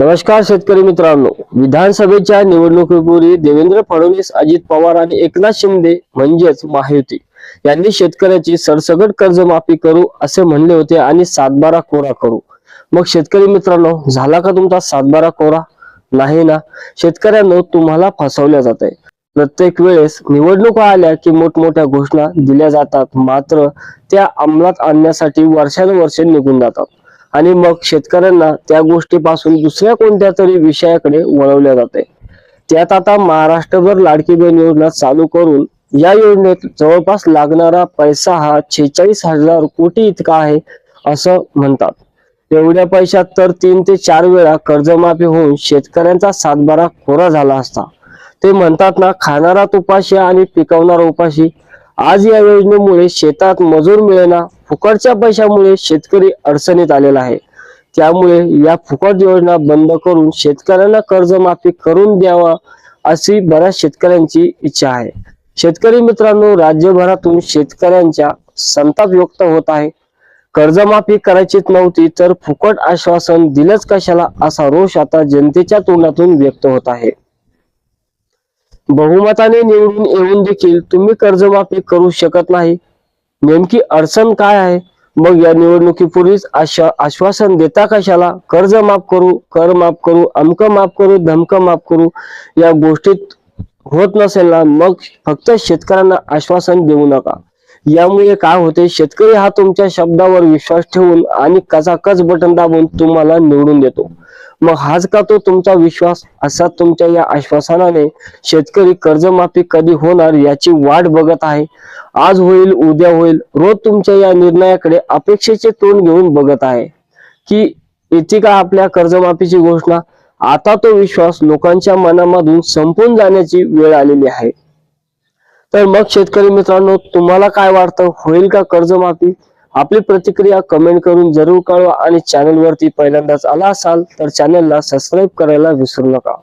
नमस्कार शेतकरी मित्रांनो. विधानसभेच्या निवडणुकीपूर्वी देवेंद्र फडणवीस अजित पवार आणि एकनाथ शिंदे म्हणजेच महायुती यांनी शेतकऱ्याची सरसकट कर्जमाफी करू असे म्हणले होते आणि सातबारा कोरा करू. मग शेतकरी मित्रांनो झाला का तुमचा सातबारा कोरा? नाही ना? शेतकऱ्यांनो तुम्हाला फसवल्या जात आहे. प्रत्येक वेळेस निवडणुका आल्या की मोठमोठ्या घोषणा दिल्या जातात. मात्र त्या अंमलात आणण्यासाठी वर्षानुवर्षे निघून जातात. आणि मग शेतकऱ्यांना त्या गोष्टीपासून दुसऱ्या कोणत्या तरी विषयाकडे वळवल्या जाते. त्यात आता महाराष्ट्रभर लाडकी बहीण योजना चालू करून या योजनेत जवळपास लागणारा पैसा हा छेचाळीस हजार कोटी इतका आहे असं म्हणतात. एवढ्या पैशात तर तीन ते चार वेळा कर्जमाफी होऊन शेतकऱ्यांचा सातबारा कोरा झाला असता. ते म्हणतात ना खाणारा तुपाशी आणि पिकवणारा उपाशी. आज या योजनेमुळे शेतात मजूर मिळेना फुकटच्या पैशामुळे शेतकरी अडचणीत आलेला आहे. त्यामुळे या फुकट योजना बंद करून शेतकऱ्यांना कर्जमाफी करून द्यावा अशी बऱ्याच शेतकऱ्यांची इच्छा आहे. शेतकरी मित्रांनो राज्यभरातून शेतकऱ्यांच्या संताप व्यक्त होत आहे. कर्जमाफी करायचीच नव्हती तर फुकट आश्वासन दिलंच कशाला असा रोष आता जनतेच्या तोंडातून व्यक्त होत आहे. बहुमताने निवडून येऊन देखील तुम्ही कर्जमाफी करू शकत नाही नेमकी अडचण काय आहे? मग या निवडणुकीपूर्वीच आश्वा आश्वासन देता कशाला? कर्ज माफ करू कर माफ करू अमक माफ करू धमक माफ करू या गोष्टीत होत नसेल ना मग फक्त शेतकऱ्यांना आश्वासन देऊ नका. यामुळे काय होते शेतकरी हा तुमच्या शब्दावर विश्वास ठेवून आणि कचाकच बटन दाबून तुम्हाला निवडून देतो. मग हाच का तो तुमचा विश्वास? असा तुमच्या या आश्वासनाने शेतकरी कर्जमाफी कधी होणार याची वाट बघत आहे. आज होईल उद्या होईल रोज तुमच्या या निर्णयाकडे अपेक्षेचे तोंड घेऊन बघत आहे. की येते का आपल्या कर्जमाफीची घोषणा? आता तो विश्वास लोकांच्या मनामधून संपून जाण्याची वेळ आलेली आहे. तर मग शेतकरी मित्रांनो तुम्हाला काय वाटतं? होईल का कर्जमाफी? आपली प्रतिक्रिया कमेंट करून जरूर कळवा आणि चॅनलवरती पहिल्यांदाच आला असाल तर चॅनलला सबस्क्राईब करायला विसरू नका.